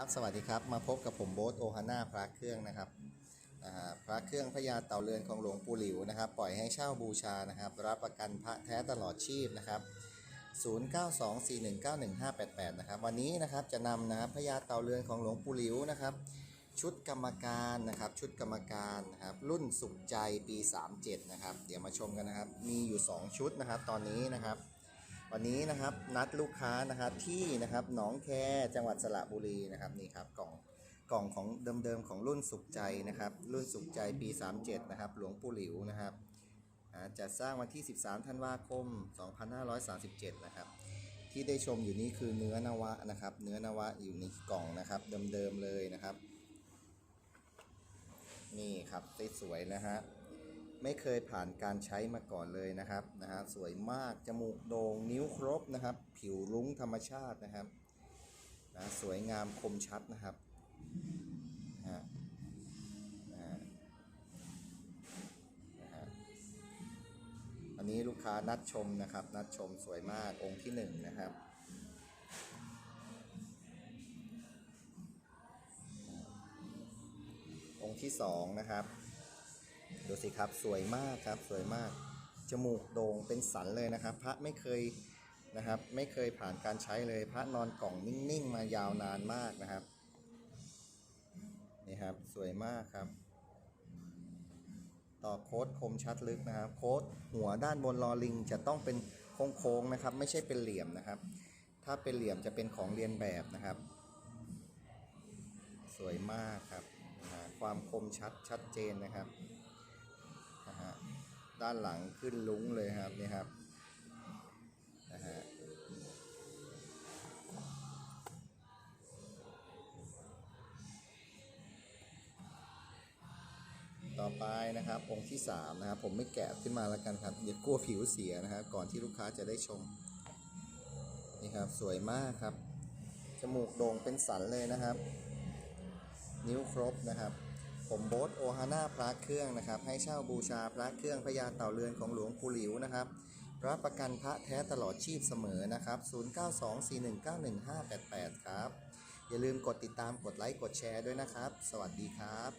ครับสวัสดีครับ มาพบกับผมโบ๊ทโอฮาน่าพระเครื่องนะครับพระเครื่องพญาเต่าเรือนของหลวงปู่หลิวนะครับ ปล่อยให้เช่าบูชานะครับ รับประกันพระแท้ตลอดชีพนะครับ 0924191588 นะครับ วันนี้นะครับจะนำนะครับพญาเต่าเรือนของหลวงปู่หลิวนะครับ ชุดกรรมการนะครับ ชุดกรรมการนะครับ รุ่นสุขใจปี 37 นะครับ เดี๋ยวมาชมกันนะครับ มีอยู่ 2 ชุดนะครับ ตอนนี้นะครับ วันนี้นะครับนัดลูกค้านะครับที่นะครับหนองแคจังหวัดสระบุรีนะครับนี่ครับกล่องกล่องของเดิมๆของรุ่นสุขใจนะครับ รุ่นสุขใจปี 37 นะครับ หลวงปู่หลิวนะครับจัดสร้างวันที่ 13 ธันวาคม 2537 นะครับ ที่ได้ชมอยู่นี้คือเนื้อนวะนะครับ เนื้อนวะอยู่ในกล่องนะครับ เดิมๆเลยนะครับ นี่ครับสวยๆนะฮะ ไม่เคยผ่านการใช้มาก่อนเลยนะครับนะฮะสวยมากจมูกโด่งนิ้วครบนะครับ ผิวรุ้งธรรมชาตินะครับนะสวยงามคมชัดนะครับนะฮะนะฮะนะฮะอันนี้ลูกค้านัดชมนะครับ นัดชมสวยมากองค์ที่หนึ่งนะครับองค์ที่สองนะครับ ดูสิครับสวยมากครับสวยมาก จมูกโด่งเป็นสันเลยนะครับ พระไม่เคยนะครับ ไม่เคยผ่านการใช้เลย พระนอนกล่องนิ่งๆ มายาวนานมากนะครับนี่ครับสวยมากครับ ต่อโค้ดคมชัดลึกนะครับ โค้ดหัวด้านบนลอลิงจะต้องเป็นโค้งๆนะครับ ไม่ใช่เป็นเหลี่ยมนะครับ ถ้าเป็นเหลี่ยมจะเป็นของเรียนแบบนะครับ สวยมากครับความคมชัดชัดเจนนะครับ ด้านหลังขึ้นลุ้งเลยครับนี่ครับนะฮะต่อไปนะครับองค์ที่3นะครับผมไม่แกะขึ้นมาแล้วกันครับเดี๋ยวกลัวผิวเสียนะครับก่อนที่ลูกค้าจะได้ชมนี่ครับสวยมากครับจมูกโด่งเป็นสันเลยนะครับ นิ้วครบนะครับ ผมโบ๊ทโอฮาน่าพระเครื่องนะครับ ให้เช่าบูชาพระเครื่องพญาเต่าเรือนของหลวงปู่หลิวนะครับรับประกันพระแท้ตลอดชีพเสมอนะครับ 0924191588 ครับ อย่าลืมกดติดตามกดไลค์กดแชร์ด้วยนะครับ สวัสดีครับ